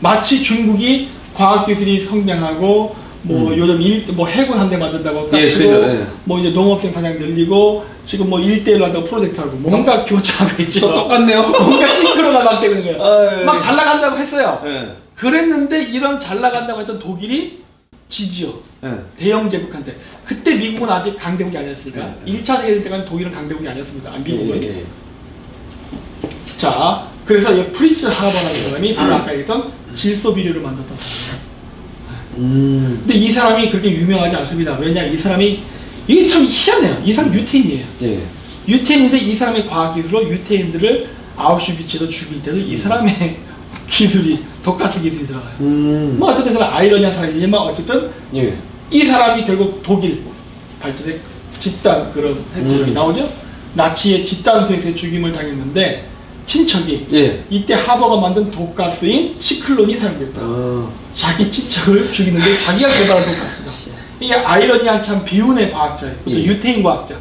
마치 중국이 과학기술이 성장하고 뭐 음. 요즘 일, 뭐 해군 한 대 만든다고 딱 예, 치고 그죠, 예. 뭐 이제 농업 생산량 늘리고 지금 뭐 일대일 한다고 프로젝트 하고 뭔가 교차하고 있죠. 또 똑같네요. 뭔가 싱크로가 막 되는 거예요. 아, 예. 막 잘 나간다고 했어요. 예. 그랬는데 이런 잘 나간다고 했던 독일이 지지요. 예. 대영 제국한테 그때 미국은 아직 강대국이 아니었으니까 네, 네. 1차 세계대전 때는 독일은 강대국이 아니었습니다. 아, 미국은. 예, 예, 예. 자, 그래서 이 프리츠 하버라는 사람이 바로 아까 얘기했던 질소 비료를 만들었던 사람이에요. 음. 근데 이 사람이 그렇게 유명하지 않습니다. 왜냐하면 이 사람이 이게 참 희한해요. 이 사람 유태인이에요. 예. 유태인인데 이 사람의 과학 기술로 유태인들을 아우슈비츠에서 죽일 때도 이 사람의 기술이 독가스 기술이 들어가요. 음. 뭐 어쨌든 그런 아이러니한 사람이지만 어쨌든 예. 이 사람이 결국 독일 발전의 집단 그런 핵조력이 음. 나오죠. 나치의 집단 수행에 죽임을 당했는데 친척이 예. 이때 하버가 만든 독가스인 시클론이 사용됐다. 아. 자기 친척을 죽이는데 자기가 개발한 독가스가 이게 아이러니한 참 비운의 과학자예요. 또 예. 유태인 과학자.